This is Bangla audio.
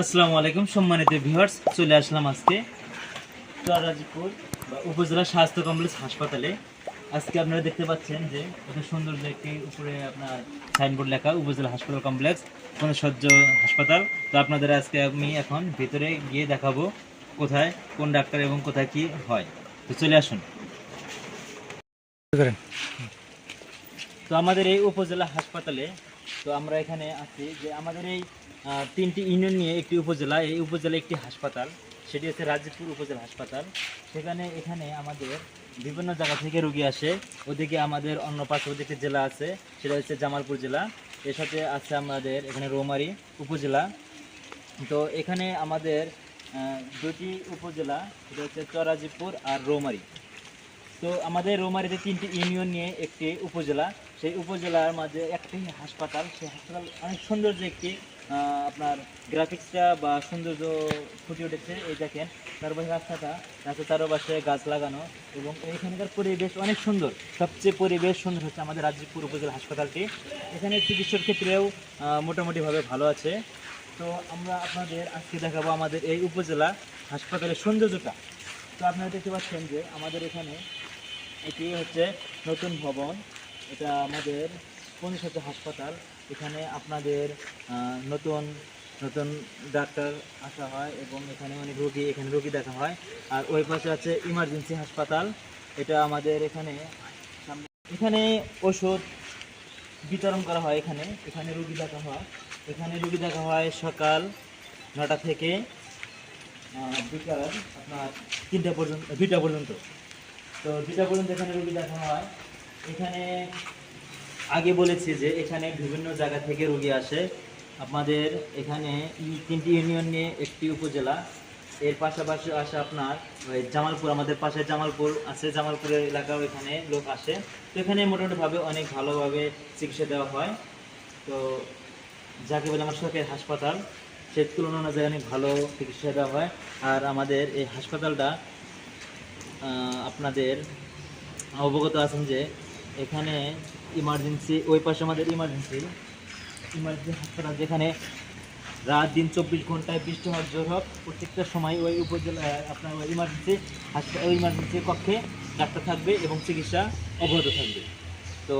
আসসালামু আলাইকুম সম্মানিত ভিউয়ার্স চলে আসলাম আজকে চরাজিপুর বা উপজেলা স্বাস্থ্য কমপ্লেক্স হাসপাতালে। আজকে আপনারা দেখতে পাচ্ছেন যে কত সুন্দর একটি উপরে আপনার সাইনবোর্ড লেখা উপজেলা হাসপাতাল কমপ্লেক্স সহ্য হাসপাতাল। তো আপনাদের আজকে আমি এখন ভিতরে গিয়ে দেখাবো কোথায় কোন ডাক্তার এবং কোথায় কি হয়। তো চলে আসুন। তো আমাদের এই উপজেলা হাসপাতালে তো আমরা এখানে আছি যে আমাদের এই তিনটি ইউনিয়ন নিয়ে একটি উপজেলা, এই উপজেলা একটি হাসপাতাল। সেটি হচ্ছে রাজীবপুর উপজেলা হাসপাতাল। সেখানে এখানে আমাদের বিভিন্ন জায়গা থেকে রুগী আসে। ওদিকে আমাদের অন্য একটি জেলা আছে, সেটা হচ্ছে জামালপুর জেলা। এর সাথে আছে আমাদের এখানে রৌমারী উপজেলা। তো এখানে আমাদের দুটি উপজেলা, সেটা হচ্ছে চরাজিপুর আর রৌমারী। তো আমাদের রৌমারিতে তিনটি ইউনিয়ন নিয়ে একটি উপজেলা। সেই উপজেলার মাঝে একটি হাসপাতাল। সেই হাসপাতাল অনেক সৌন্দর্য একটি আপনার গ্রাফিক্সটা বা সৌন্দর্য ফুটে উঠেছে এই দেখেন। চারপাশে রাস্তাটা, রাস্তার চারপাশে গাছ লাগানো এবং এখানকার পরিবেশ অনেক সুন্দর। সবচেয়ে পরিবেশ সুন্দর হচ্ছে আমাদের রাজ্যপুর উপজেলা হাসপাতালটি। এখানে চিকিৎসার ক্ষেত্রেও মোটামুটিভাবে ভালো আছে। তো আমরা আপনাদের আজকে দেখাবো আমাদের এই উপজেলা হাসপাতালের সৌন্দর্যটা। তো আপনারা দেখতে পাচ্ছেন যে আমাদের এখানে এটি হচ্ছে নতুন ভবন। এটা আমাদের পঞ্চাশ হাসপাতাল, এখানে আপনাদের নতুন নতুন ডাক্তার আসা হয় এবং এখানে অনেক রোগী, এখানে রোগী দেখা হয়। আর ওই পাশে আছে ইমার্জেন্সি হাসপাতাল, এটা আমাদের এখানে এখানে ওষুধ বিতরণ করা হয় এখানে এখানে রুগী দেখা হয়। এখানে রুগী দেখা হয় সকাল নটা থেকে বিকাল আপনার তিনটা পর্যন্ত, দুইটা পর্যন্ত। তো দুইটা পর্যন্ত এখানে রুগী দেখা হয়। এখানে আগে বলেছি যে এখানে বিভিন্ন জায়গা থেকে রুগী আসে। আপনাদের এখানে তিনটি ইউনিয়ন নিয়ে একটি উপজেলা। এর পাশাপাশি আসে আপনার জামালপুর। আমাদের পাশে জামালপুর আছে, জামালপুরের এলাকাও এখানে লোক আসে। তো এখানে মোটামুটিভাবে অনেক ভালোভাবে চিকিৎসা দেওয়া হয়। তো যাকে বলে আমার সরকারি হাসপাতাল, সে তুলনা অনুযায়ী অনেক ভালো চিকিৎসা দেওয়া হয়। আর আমাদের এই হাসপাতালটা আপনাদের অবগত আছেন যে এখানে ইমার্জেন্সি ওই পাশে আমাদের ইমার্জেন্সি ইমার্জেন্সি হাসপাতাল যেখানে রাত দিন চব্বিশ ঘন্টায় বৃষ্টি হওয়ার জোর হোক, প্রত্যেকটা সময় ওই উপজেলা আপনার ওই ইমার্জেন্সি হাসপাতাল, ওই ইমার্জেন্সি কক্ষে ডাক্তার থাকবে এবং চিকিৎসা অব্যাহত থাকবে। তো